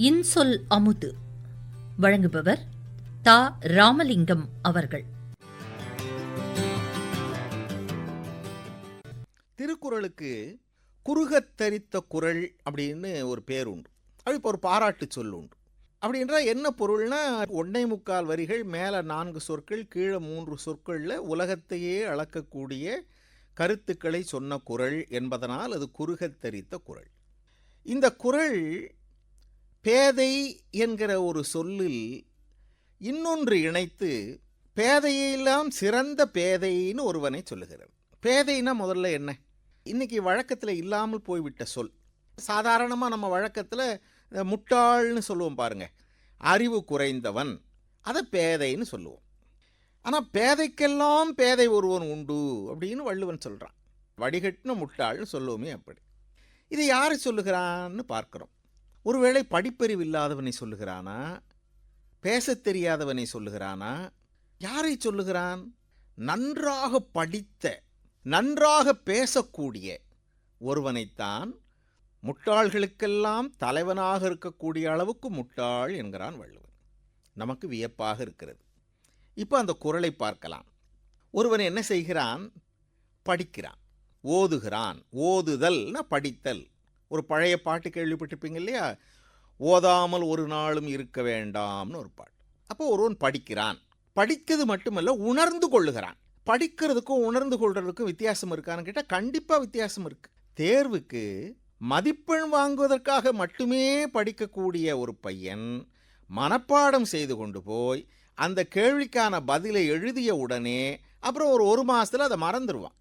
இன்சொல் அமுது. வழங்குபவர் தா. ராமலிங்கம் அவர்கள். திருக்குறளுக்கு குறுகத்தரித்த தரித்த குறள் அப்படின்னு ஒரு பேர் உண்டு. அது இப்போ ஒரு பாராட்டு சொல் உண்டு. அப்படின்றா என்ன பொருள்னா ஒன்னை முக்கால் வரிகள் மேலே நான்கு சொற்கள் கீழே மூன்று சொற்களில் உலகத்தையே அளக்கக்கூடிய கருத்துக்களை சொன்ன குறள் என்பதனால் அது குறுகத்தரித்த தரித்த குறள். இந்த குறள் பேதை என்கிற ஒரு சொல்லில் இன்னொன்று இணைத்து பேதையெல்லாம் சிறந்த பேதைன்னு ஒருவனை சொல்லுகிறது பேதைன்னா முதல்ல என்ன? இன்னைக்கு வழக்கத்தில் இல்லாமல் போய்விட்ட சொல். சாதாரணமாக நம்ம வழக்கத்தில் முட்டாள்னு சொல்லுவோம் பாருங்க. அறிவு குறைந்தவன். அதை பேதைன்னு சொல்லுவோம். ஆனால் பேதைக்கெல்லாம் பேதை ஒருவன் உண்டு அப்படின்னு வள்ளுவன் சொல்கிறான் வடிகட்டின முட்டாள்னு சொல்லுவோமே அப்படி. இதை யார் சொல்லுகிறான்னு பார்க்குறோம். ஒருவேளை படிப்பறிவு இல்லாதவனை சொல்லுகிறானா? பேசத் தெரியாதவனை சொல்லுகிறானா? யாரை சொல்லுகிறான்? நன்றாக படித்த நன்றாக பேசக்கூடிய ஒருவனைத்தான் முட்டாள்களுக்கெல்லாம் தலைவனாக இருக்கக்கூடிய அளவுக்கு முட்டாள் என்கிறான் வள்ளுவன். நமக்கு வியப்பாக இருக்கிறது. இப்போ அந்த குரலை பார்க்கலாம். ஒருவன் என்ன செய்கிறான்? படிக்கிறான். ஓதுகிறான். ஓதுதல்னா படித்தல். ஒரு பழைய பாட்டு கேள்விப்பட்டிருப்பீங்க இல்லையா? ஓதாமல் ஒரு நாளும் இருக்க வேண்டாம்னு ஒரு பாட்டு. அப்போ ஒருவன் படிக்கிறான். படிக்கிறது மட்டுமல்ல உணர்ந்து கொள்ளுகிறான். படிக்கிறதுக்கும் உணர்ந்து கொள்றதுக்கும் வித்தியாசம் இருக்கான்னு கேட்டால் கண்டிப்பாக வித்தியாசம் இருக்கு. தேர்வுக்கு மதிப்பெண் வாங்குவதற்காக மட்டுமே படிக்கக்கூடிய ஒரு பையன் மனப்பாடம் செய்து கொண்டு போய் அந்த கேள்விக்கான பதிலை எழுதிய உடனே அப்புறம் ஒரு ஒரு மாதத்தில் அதை மறந்துடுவான்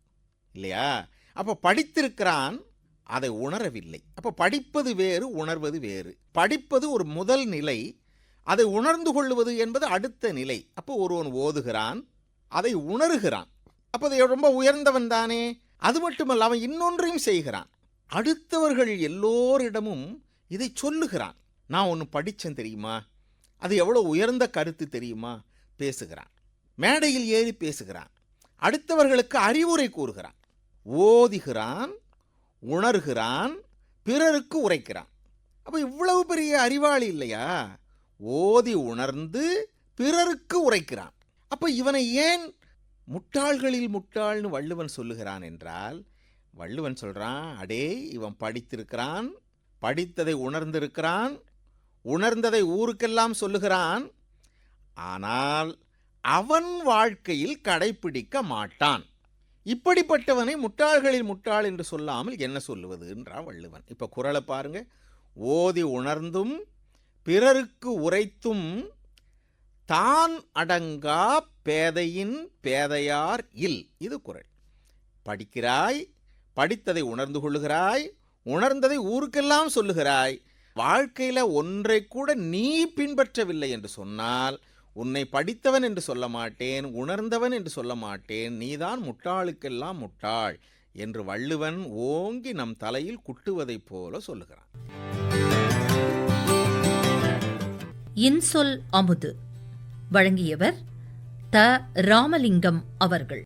இல்லையா? அப்போ படித்திருக்கிறான் அதை உணரவில்லை. அப்போ படிப்பது வேறு உணர்வது வேறு. படிப்பது ஒரு முதல் நிலை அதை உணர்ந்து கொள்வது என்பது அடுத்த நிலை. அப்போ ஒருவன் ஓதுகிறான் அதை உணர்கிறான். அப்போ அதை ரொம்ப உயர்ந்தவன் தானே. அது மட்டுமல்ல அவன் இன்னொன்றையும் செய்கிறான். அடுத்தவர்கள் எல்லோரிடமும் இதை சொல்லுகிறான். நான் ஒன்று படித்தேன் தெரியுமா? அது எவ்வளோ உயர்ந்த கருத்து தெரியுமா? பேசுகிறான். மேடையில் ஏறி பேசுகிறான். அடுத்தவர்களுக்கு அறிவுரை கூறுகிறான். ஓதுகிறான் உணர்கிறான் பிறருக்கு உரைக்கிறான். அப்போ இவ்வளவு பெரிய அறிவாளி இல்லையா? ஓதி உணர்ந்து பிறருக்கு உரைக்கிறான். அப்போ இவனை ஏன் முட்டாள்களில் முட்டாள்னு வள்ளுவன் சொல்லுகிறான் என்றால் வள்ளுவன் சொல்கிறான் அடே இவன் படித்திருக்கிறான் படித்ததை உணர்ந்திருக்கிறான் உணர்ந்ததை ஊருக்கெல்லாம் சொல்லுகிறான். ஆனால் அவன் வாழ்க்கையில் கடைப்பிடிக்க மாட்டான். இப்படிப்பட்டவனை முட்டாள்களில் முட்டாள் என்று சொல்லாமல் என்ன சொல்லுவது? என்றான் வள்ளுவன். இப்போ குரலை பாருங்க. ஓதி உணர்ந்தும் பிறருக்கு உரைத்தும் தான் அடங்கா பேதையின் பேதையார் இல். இது குரல் படிக்கிறாய் படித்ததை உணர்ந்து கொள்ளுகிறாய் உணர்ந்ததை ஊருக்கெல்லாம் சொல்லுகிறாய். வாழ்க்கையில் ஒன்றை கூட நீ பின்பற்றவில்லை என்று சொன்னால் உன்னை படித்தவன் என்று சொல்ல மாட்டேன் உணர்ந்தவன் என்று சொல்ல மாட்டேன் நீதான் முட்டாளுக்கெல்லாம் முட்டாள் என்று வள்ளுவன் ஓங்கி நம் தலையில் குட்டுவதைப் போல சொல்லுகிறான். இன்சொல் அமுது. வழங்கியவர் த. ராமலிங்கம் அவர்கள்.